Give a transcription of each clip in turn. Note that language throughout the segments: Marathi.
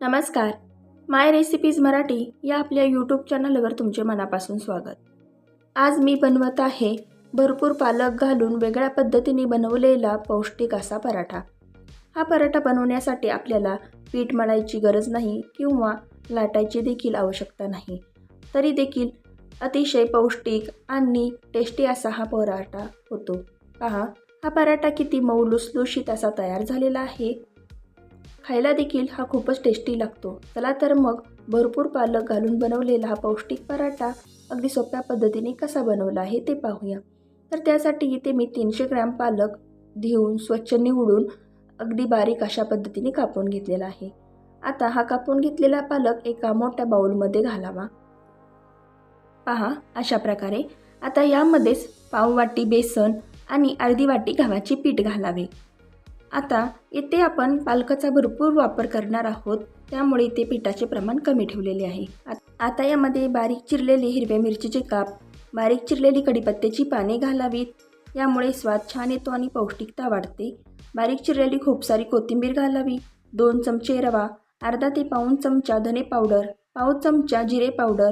नमस्कार. माय रेसिपीज मराठी या आपल्या यूट्यूब चॅनलवर तुमचे मनापासून स्वागत. आज मी बनवत आहे भरपूर पालक घालून वेगळ्या पद्धतीने बनवलेला पौष्टिक असा पराठा. हा पराठा बनवण्यासाठी आपल्याला पीठ मळायची गरज नाही किंवा लाटायची देखील आवश्यकता नाही. तरी देखील अतिशय पौष्टिक आणि टेस्टी असा हा पराठा होतो. पहा हा पराठा किती मऊ लुसलुशीत असा तयार झालेला आहे. खायला देखील हा खूपच टेस्टी लागतो. चला तर मग भरपूर पालक घालून बनवलेला हा पौष्टिक पराठा अगदी सोप्या पद्धतीने कसा बनवला आहे ते पाहूया. तर त्यासाठी इथे मी तीनशे ग्रॅम पालक धुवून स्वच्छ निवडून अगदी बारीक अशा पद्धतीने कापून घेतलेला आहे. आता हा कापून घेतलेला पालक एका मोठ्या बाऊलमध्ये घालावा. पहा अशा प्रकारे. आता यामध्येच पाव वाटी बेसन आणि अर्धी वाटी गव्हाचे पीठ घालावे. आता इथे आपण पालकाचा भरपूर वापर करणार आहोत. त्यामुळे इथे पिठाचे प्रमाण कमी ठेवलेले आहे. आत- आता यामध्ये बारीक चिरलेले हिरव्या मिरचीचे काप बारीक चिरलेली कढीपत्त्याची पाने घालावीत. यामुळे स्वाद छान येतो आणि पौष्टिकता वाढते. बारीक चिरलेली खूप सारी कोथिंबीर घालावी. दोन चमचे रवा अर्धा ते पाऊण चमचा धने पावडर पाव चमचा जिरे पावडर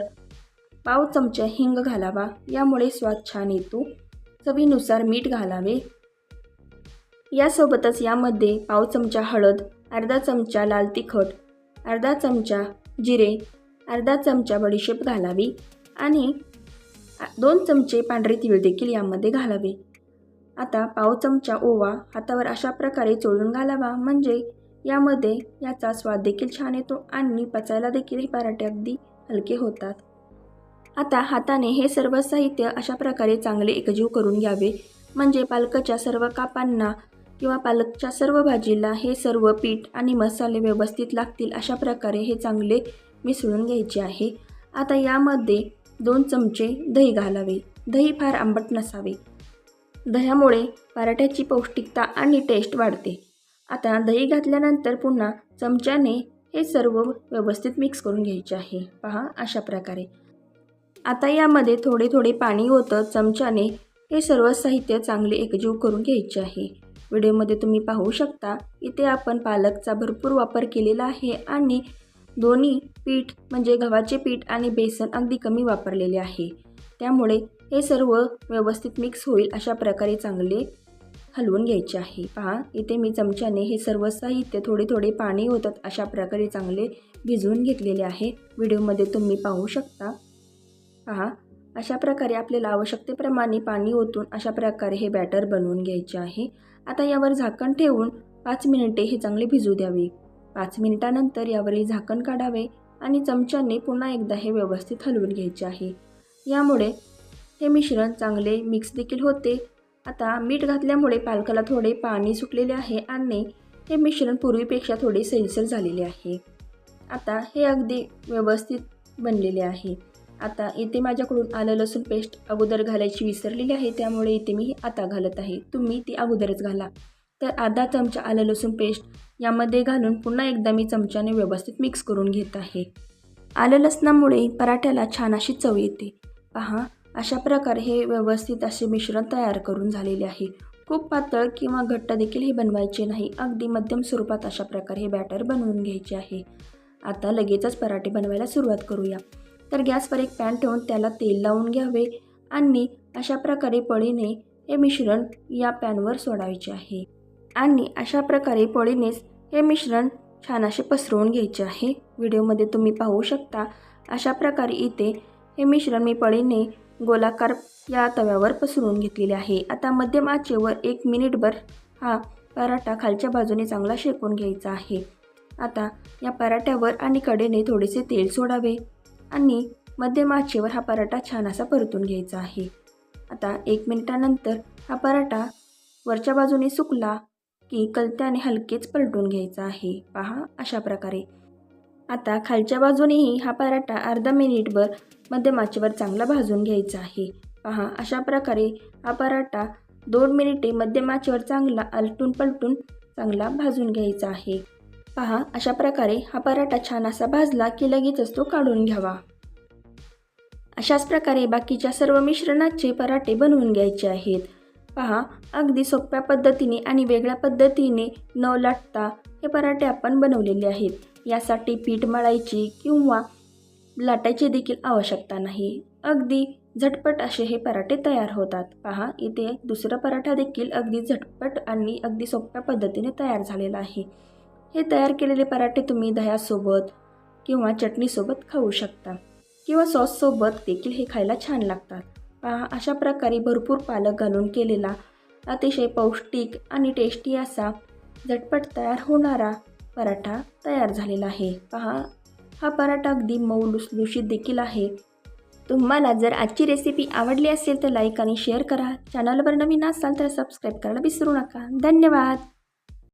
पाव चमचा हिंग घालावा. यामुळे स्वाद छान येतो. चवीनुसार मीठ घालावे. यासोबतच यामध्ये पाव चमचा हळद अर्धा चमचा लाल तिखट अर्धा चमचा जिरे अर्धा चमचा बडीशेप घालावी आणि दोन चमचे पांढरे तीळ देखील यामध्ये घालावे. आता पाव चमचा ओवा हातावर अशा प्रकारे चोळून घालावा. म्हणजे यामध्ये याचा स्वाद देखील छान येतो आणि पचायला देखील हे पराठे अगदी हलके होतात. आता हाताने हे सर्व साहित्य अशा प्रकारे चांगले एकजीव करून घ्यावे. म्हणजे पालकाच्या सर्व कापांना किंवा पालकच्या सर्व भाजीला हे सर्व पीठ आणि मसाले व्यवस्थित लागतील अशा प्रकारे हे चांगले मिसळून घ्यायचे आहे. आता यामध्ये दोन चमचे दही घालावे. दही फार आंबट नसावे. दह्यामुळे पराठ्याची पौष्टिकता आणि टेस्ट वाढते. आता दही घातल्यानंतर पुन्हा चमच्याने हे सर्व व्यवस्थित मिक्स करून घ्यायचे आहे. पहा अशा प्रकारे. आता यामध्ये थोडे थोडे पाणी होतं चमच्याने हे सर्व साहित्य चांगले एकजीव करून घ्यायचे आहे. व्हिडिओमध्ये तुम्ही पाहू शकता इथे आपण पालकचा भरपूर वापर केलेला आहे आणि दोन्ही पीठ म्हणजे गव्हाचे पीठ आणि बेसन अगदी कमी वापरलेले आहे. त्यामुळे हे सर्व व्यवस्थित मिक्स होईल अशा प्रकारे चांगले हलवून घ्यायचे आहे. पहा इथे मी चमच्याने हे सर्व साहित्य थोडे थोडे पाणी होतात अशा प्रकारे चांगले भिजवून घेतलेले आहे. व्हिडिओमध्ये तुम्ही पाहू शकता. पहा अशा प्रकारे आपल्याला आवश्यकतेप्रमाणे पाणी ओतून अशा प्रकारे हे बॅटर बनवून घ्यायचे आहे. आता यावर झाकण ठेवून पाच मिनिटे हे चांगले भिजू द्यावे. पाच मिनिटानंतर यावरील झाकण काढावे आणि चमच्याने पुन्हा एकदा हे व्यवस्थित हलवून घ्यायचे आहे. यामुळे हे मिश्रण चांगले मिक्स देखील होते. आता मीठ घातल्यामुळे पालकाला थोडे पाणी सुटलेले आहे आणि हे मिश्रण पूर्वीपेक्षा थोडे सैलसर झालेले आहे. आता हे अगदी व्यवस्थित बनलेले आहे. आता इथे माझ्याकडून आलं लसूण पेस्ट अगोदर घालायची विसरलेली आहे त्यामुळे इथे मी आता घालत आहे. तुम्ही ती अगोदरच घाला. तर अर्धा चमचा आलं लसूण पेस्ट यामध्ये घालून पुन्हा एकदा मी चमच्याने व्यवस्थित मिक्स करून घेत आहे. आलं लसणामुळे पराठ्याला छान अशी चव येते. पहा अशा प्रकारे हे व्यवस्थित असे मिश्रण तयार करून झालेले आहे. खूप पातळ किंवा घट्ट देखील हे बनवायचे नाही. अगदी मध्यम स्वरूपात अशा प्रकारे हे बॅटर बनवून घ्यायचे आहे. आता लगेचच पराठे बनवायला सुरुवात करूया. तर गॅसवर एक पॅन ठेवून त्याला तेल लावून घ्यावे आणि अशा प्रकारे पळीने हे मिश्रण या पॅनवर सोडायचे आहे. आणि अशा प्रकारे पळीनेच हे मिश्रण छान असे पसरवून घ्यायचे आहे. व्हिडिओमध्ये तुम्ही पाहू शकता अशा प्रकारे इथे हे मिश्रण मी पळीने गोलाकार या तव्यावर पसरवून घेतलेले आहे. आता मध्यम आचेवर एक मिनिटभर हा पराठा खालच्या बाजूने चांगला शेकून घ्यायचा आहे. आता या पराठ्यावर आणि कडेने थोडेसे तेल सोडावे. आणि मध्यम आचेवर हा पराठा छान असा परतून घ्यायचा आहे. आता एक मिनिटानंतर हा पराठा वरच्या बाजूने सुकला की कलत्याने हलकेच पलटून घ्यायचा आहे. पहा अशा प्रकारे. आता खालच्या बाजूनेही हा पराठा अर्धा मिनिटभर मध्यम आचेवर चांगला भाजून घ्यायचा आहे. पहा अशा प्रकारे हा पराठा दोन मिनिटे मध्यम आचेवर चांगला आलटून पलटून चांगला भाजून घ्यायचा आहे. पहा अशा प्रकारे हा पराठा छान असा भाजला की लगेचच तो काढून घ्यावा. अशाच प्रकारे बाकीच्या सर्व मिश्रणाचे पराठे बनवून घ्यायचे आहेत. पहा अगदी सोप्या पद्धतीने आणि वेगळ्या पद्धतीने न लाटता हे पराठे आपण बनवलेले आहेत. यासाठी पीठ मळायची किंवा लाटायची देखील आवश्यकता नाही. अगदी झटपट असे हे पराठे तयार होतात. पहा इथे दुसरा पराठा देखील अगदी झटपट आणि अगदी सोप्या पद्धतीने तयार झालेला आहे. हे तयार केलेले पराठे तुम्ही दह्यासोबत किंवा चटणीसोबत खाऊ शकता. किंवा सॉससोबत देखील हे खायला छान लागतात. पहा अशा प्रकारे भरपूर पालक घालून केलेला अतिशय पौष्टिक आणि टेस्टी असा झटपट तयार होणारा पराठा तयार झालेला आहे. पहा हा पराठा अगदी मऊ लुसलुशीत देखील आहे. तुम्हाला जर आजची रेसिपी आवडली असेल तर लाईक आणि शेअर करा. चॅनलवर नवीन असाल तर सबस्क्राईब करायला विसरू नका. धन्यवाद!